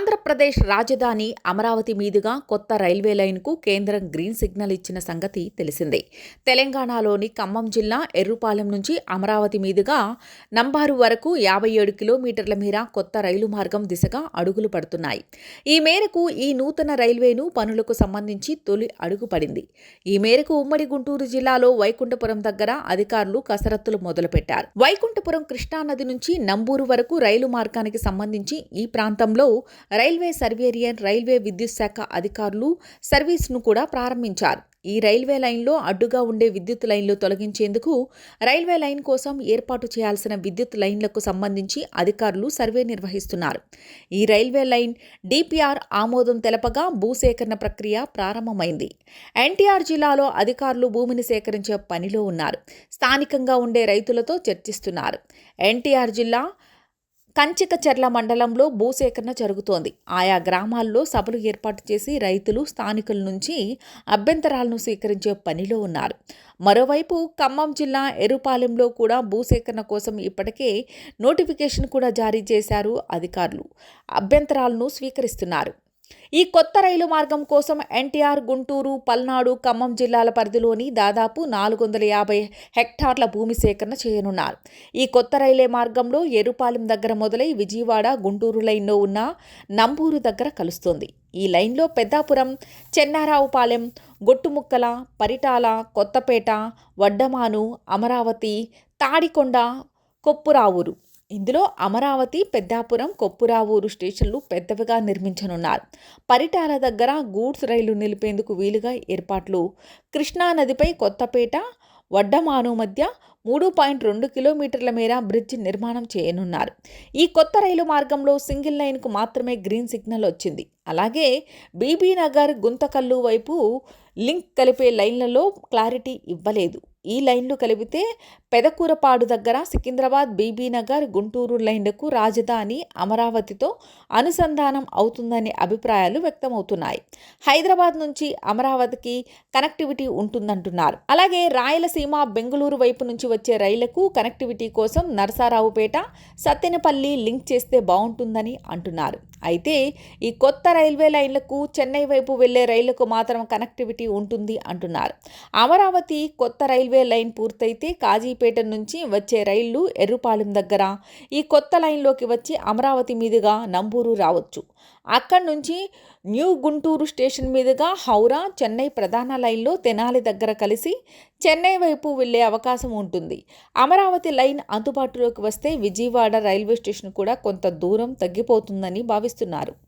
ఆంధ్రప్రదేశ్ రాజధాని అమరావతి మీదుగా కొత్త రైల్వే లైన్కు కేంద్రం గ్రీన్ సిగ్నల్ ఇచ్చిన సంగతి తెలిసిందే. తెలంగాణలోని ఖమ్మం జిల్లా ఎర్రుపాలెం నుంచి అమరావతి మీదుగా నంబారు వరకు యాభై ఏడు కిలోమీటర్ల మేర కొత్త రైలు మార్గం దిశగా అడుగులు పడుతున్నాయి. ఈ మేరకు ఈ నూతన రైల్వేను పనులకు సంబంధించి తొలి అడుగు పడింది. ఈ మేరకు ఉమ్మడి గుంటూరు జిల్లాలో వైకుంఠపురం దగ్గర అధికారులు కసరత్తులు మొదలుపెట్టారు. వైకుంఠపురం కృష్ణానది నుంచి నంబూరు వరకు రైలు మార్గానికి సంబంధించి ఈ ప్రాంతంలో రైల్వే సర్వేరియన్ రైల్వే విద్యుత్ శాఖ అధికారులు సర్వీస్ను కూడా ప్రారంభించారు. ఈ రైల్వే లైన్లో అడ్డుగా ఉండే విద్యుత్ లైన్లు తొలగించేందుకు రైల్వే లైన్ కోసం ఏర్పాటు చేయాల్సిన విద్యుత్ లైన్లకు సంబంధించి అధికారులు సర్వే నిర్వహిస్తున్నారు. ఈ రైల్వే లైన్ డిపిఆర్ ఆమోదం తెలపగా భూసేకరణ ప్రక్రియ ప్రారంభమైంది. ఎన్టీఆర్ జిల్లాలో అధికారులు భూమిని సేకరించే పనిలో ఉన్నారు. స్థానికంగా ఉండే రైతులతో చర్చిస్తున్నారు. ఎన్టీఆర్ జిల్లా కంచికచర్ల మండలంలో భూసేకరణ జరుగుతోంది. ఆయా గ్రామాల్లో సభలు ఏర్పాటు చేసి రైతులు స్థానికుల నుంచి అభ్యంతరాలను స్వీకరించే పనిలో ఉన్నారు. మరోవైపు ఖమ్మం జిల్లా ఎరుపాలెంలో కూడా భూసేకరణ కోసం ఇప్పటికే నోటిఫికేషన్ కూడా జారీ చేశారు అధికారులు. అభ్యంతరాలను స్వీకరిస్తున్నారు. ఈ కొత్త రైలు మార్గం కోసం ఎన్టీఆర్ గుంటూరు పల్నాడు ఖమ్మం జిల్లాల పరిధిలోని దాదాపు నాలుగు వందల యాభై హెక్టార్ల భూమి సేకరణ చేయనున్నారు. ఈ కొత్త రైలే మార్గంలో ఎరుపాలెం దగ్గర మొదలై విజయవాడ గుంటూరు లైన్లో ఉన్న నంబూరు దగ్గర కలుస్తుంది. ఈ లైన్లో పెద్దాపురం చెన్నారావుపాలెం గొట్టుముక్కల పరిటాల కొత్తపేట వడ్డమాను అమరావతి తాడికొండ కొప్పురావురు ఇందులో అమరావతి పెద్దాపురం కొప్పురావూరు స్టేషన్లు పెద్దవిగా నిర్మించనున్నారు. పరిటాల దగ్గర గూడ్స్ రైలు నిలిపేందుకు వీలుగా ఏర్పాట్లు. కృష్ణానదిపై కొత్తపేట వడ్డమాను మధ్య మూడు పాయింట్ రెండు కిలోమీటర్ల మేర బ్రిడ్జ్ నిర్మాణం చేయనున్నారు. ఈ కొత్త రైలు మార్గంలో సింగిల్ లైన్కు మాత్రమే గ్రీన్ సిగ్నల్ వచ్చింది. అలాగే బీబీ నగర్ గుంతకల్లు వైపు లింక్ కలిపే లైన్లలో క్లారిటీ ఇవ్వలేదు. ఈ లైన్లు కలిపితే పెదకూరపాడు దగ్గర సికింద్రాబాద్ బీబీనగర్ గుంటూరు లైన్లకు రాజధాని అమరావతితో అనుసంధానం అవుతుందనే అభిప్రాయాలు వ్యక్తమవుతున్నాయి. హైదరాబాద్ నుంచి అమరావతికి కనెక్టివిటీ ఉంటుందంటున్నారు. అలాగే రాయలసీమ బెంగళూరు వైపు నుంచి వచ్చే రైళ్ళకు కనెక్టివిటీ కోసం నరసారావుపేట సత్తెనపల్లి లింక్ చేస్తే బాగుంటుందని అంటున్నారు. అయితే ఈ కొత్త రైల్వే లైన్లకు చెన్నై వైపు వెళ్ళే రైళ్ళకు మాత్రం కనెక్టివిటీ ఉంటుంది అంటున్నారు. అమరావతి కొత్త రైల్వే లైన్ పూర్తయితే కాజీపేట నుంచి వచ్చే రైళ్ళు ఎర్రుపాలెం దగ్గర. ఈ కొత్త లైన్లోకి వచ్చి అమరావతి మీదుగా నంబూరు రావచ్చు. అక్కడి నుంచి న్యూ గుంటూరు స్టేషన్ మీదుగా హౌరా చెన్నై ప్రధాన లైన్లో తెనాలి దగ్గర కలిసి చెన్నై వైపు వెళ్ళే అవకాశం ఉంటుంది. అమరావతి లైన్ అందుబాటులోకి వస్తే విజయవాడ రైల్వే స్టేషన్ కూడా కొంత దూరం తగ్గిపోతుందని భావిస్తున్నారు.